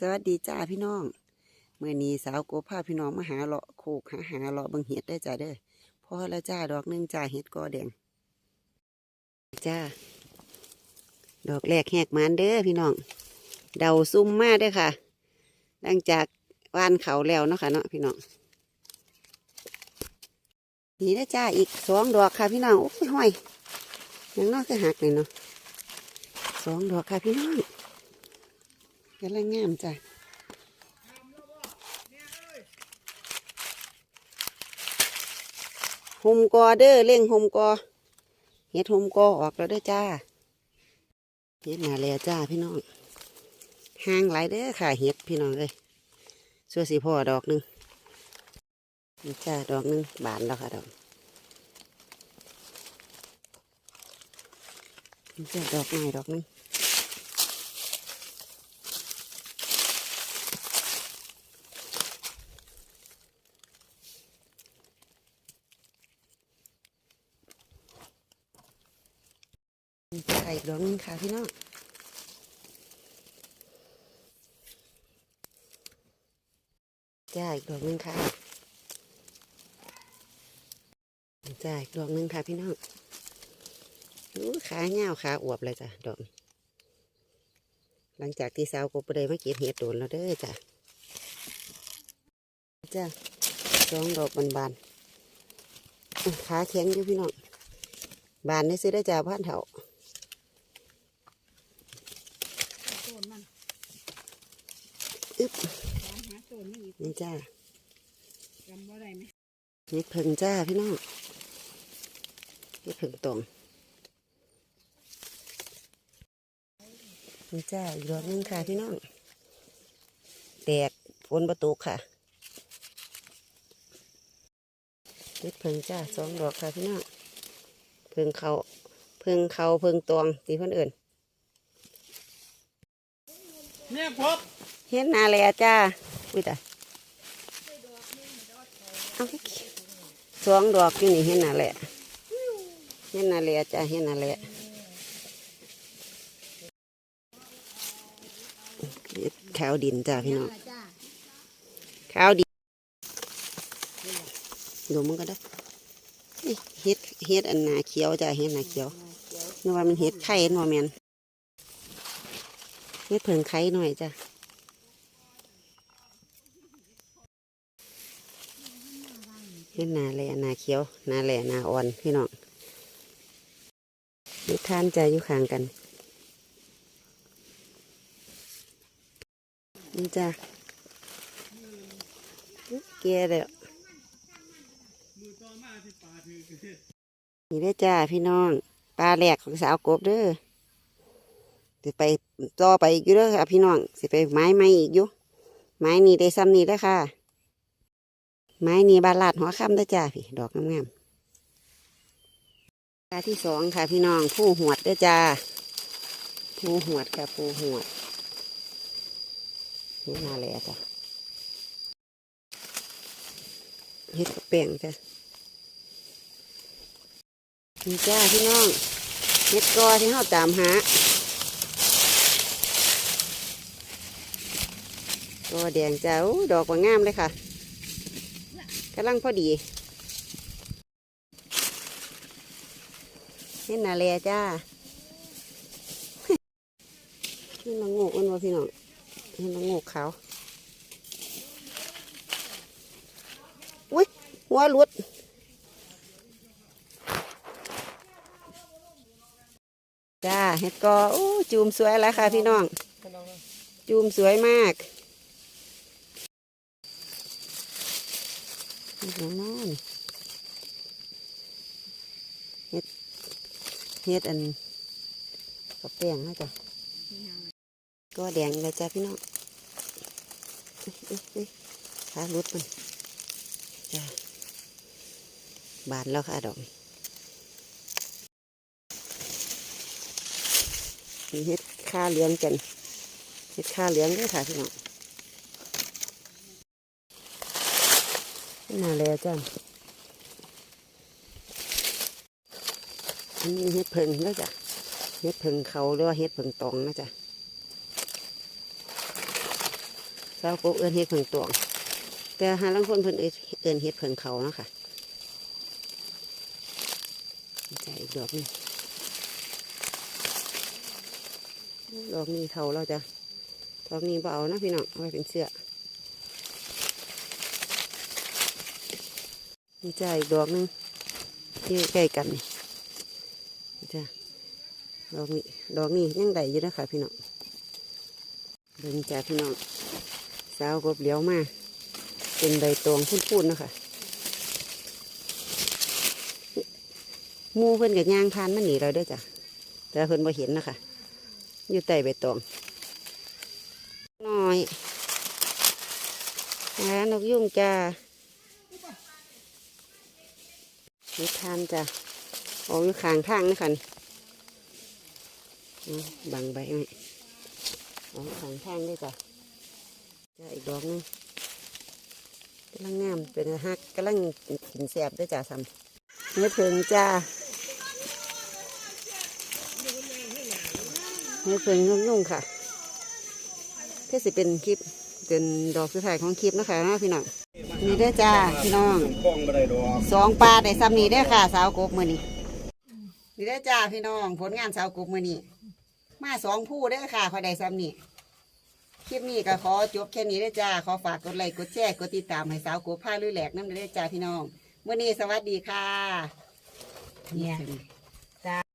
สวัสดีจ้าพี่น้องเมื่อนี้สาวโกพาพี่น้องมาหาเลาะโคกหาหาเลาะบังเห็ดได้จ้าเด้อพอแล้วจ้าดอกหนึงจ้าเห็ดกอแดงจ้าดอกแรกแหกมันเด้อพี่น้อง เดาซุ่มมาเด้อค่ะ หลังจากวานเขาแล้วเนาะค่ะเนาะพี่น้องนี่นะจ้าอีกสองดอกค่ะพี่น้องโอ้ยห้อยยังนอกจะหักเลยเนาะสองดอกค่ะพี่น้อง กำลังงามจ้ะหุมกอเด้อเร่งหุมกอเฮ็ดหุมกอออกแล้วเด้อจ้าเฮ็ดมาแล้วจ้าพี่น้องห่างหลายเด้อค่ะเฮ็ดพี่น้องเลยส่วนสีพ่อดอกหนึ่งจ้าดอกหนึ่งบานแล้วค่ะดอกจ้าดอกใหม่ดอกหนึ่ง ไข่ดอกนึงค่ะพี่น้องจ้าอีกดอกนึงค่ะจ้าอีกดอกนึงค่ะพี่น้องอู้ขาเงาวขาอวบเลยจ้ะดอกหลังจากที่สาวกบเลยมาเก็บเห็ดโดนแล้วเด้อจ้ะจ้าสองดอกบานๆอุ๊ยขาแข็งอยู่พี่น้องบานได้ซื้อได้จ้าบ้านเถา โซนมัน อึ๊บตามหาโซนนี่อีกนี่จ้าจำว่าได้ไหมเห็ดผึ่งจ้าพี่น้องเห็ดผึ่งตรงนี่จ้าอีกดอกหนึงค่ะพี่น้อง แตกฝนประตูค่ะเห็ดผึ่งจ้าสองดอกค่ะพี่น้องผึ่งเขาผึ่งเขาผึ่งตวงตีเพื่อนเอื่นเนี่ยพบ เห็ดนาแลจ้าอุ้ยตายเอาสองดอกอยู่นี่เห็ดนาแลเห็ดนาแลจ้าเห็ดนาแลเฮ็ดขาวดินจ้าพี่น้องจ้าวดินดูมันก็ได้เฮ็ดเฮ็ดอันนาเขียวจ้าเฮ็ดนาเขียวนึกว่ามันเฮ็ดไข่หน่อแมนเฮ็ดเพิ่งไข่หน่อยจ้า เฮ็ดนาแลนาเขียวนาแหล่นาอ่อนพี่น้องนิทานใจอยู่ข้างกัน นี่จ้ะเกียแล้วนี่ได้จ้าพี่น้องปลาแหลกของสาวกบเด้อสิไปต่อไปอีกอยู่เด้อค่ะพี่น้องสิไปไม้ไม้อีกอยู่ไม้นี่ได้ซ้ำนี่แล้ค่ะ ไม้นี่บาลาดหัวค่ำได้จ้าพี่ดอกงามๆตาที่สองค่ะพี่น้องผู้หวดได้จ้าผู้หวดค่ะผู้หวดนี่มาแล้วจ้ะเฮ็ดกับแป้งจ้ะนี่จ้าพี่น้องเฮ็ดกอที่เราตามหากอแดงจ้าดอกว่างามเลยค่ะ กำลังพอดีเห็นนาแลจ้าเห็นละโงกมันว่าพี่น้องเห็นละโงกขาวอุ้ยหัวหลุดจ้าเห็ดกอโอ้จูมสวยแล้วค่ะพี่น้อง จูมสวยมาก เห็ดหยังน้อนเห็ดเห็ดอันกับแป้งนะจ๊ะก็แดงเลยจ้ะพี่น้องเอ้ยเอ้ยเอ้ยขาลุดมันจ้าบานแล้วค่ะดอกมีเห็ดข้าเลี้ยงกันเห็ดข้าเลี้ยงด้วยค่ะพี่น้อง มาแล้วจ้ะอันนี้เห็ดเพิงแล้วจ้ะเห็ดเพิงเขาหรือว่าเห็ดเพิงตองนะจ้ะาวกบเอิ้นเฮ็ดเผิงตวงแต่หาลังคนเพิ่นเอิ้อนเฮ็ดเผิงเขาเนาะค่ะใจอีกดอกนึงดอกนี้เท่าเราจะดอกนี้เบานะพี่น้องเอาไว้เป็นเสื้อ นี่จ้าอีกดอกนึงที่ใกล้กันนี่จ้าดอกนี้ดอกนี้ยังได้อยู่นะคะพี่น้องเบิ่งจ้าพี่น้องสาวกบเหลียวมาเป็นใบตองพูนๆนะคะมูเพิ่อนกับยางพานมันหนีเราด้อจ้ะแต่เพิ่อนบ่เห็นนะคะอยู่ใต้ใบตองน้อยหานกยุงจ้า นิทานจ้ะออกอยู่ข้างทางนะคะนี่เอาบังใบไว้ออกข้างทางด้วยจ้ะจ้าอีกดอกนึงกำลังงามเป็นฮักกำลังกินแสบด้วยจ้าซ้ำเนื้อเพิงจ้าเนื้อเพิงนุ่งๆค่ะเพื่อสิเป็นคลิปเป็นดอกสุดท้ายของคลิปนะคะเนาะพี่น้อง นี่เด้อจ้าพี่น้อง กล้องบ่ได้ดอกสองปลาได้ซ้ำนี้ได้อค่ะ สาวกบมือนี้นี่ได้อจ้าพี่น้อง ผลงานสาวกบมือนี้มาสองผู้ได้อค่ะคอยได้ซ้ำนี้คลิปนี้ก็ขอจบแค่นี้ได้อจ้าขอฝากกดไลค์กดแชร์กดติดตามให้สาวกูผ้าลุยแหลกน้ำเด้อจ้าพี่น้องเมื่อนี้สวัสดีค่ะเนี่ย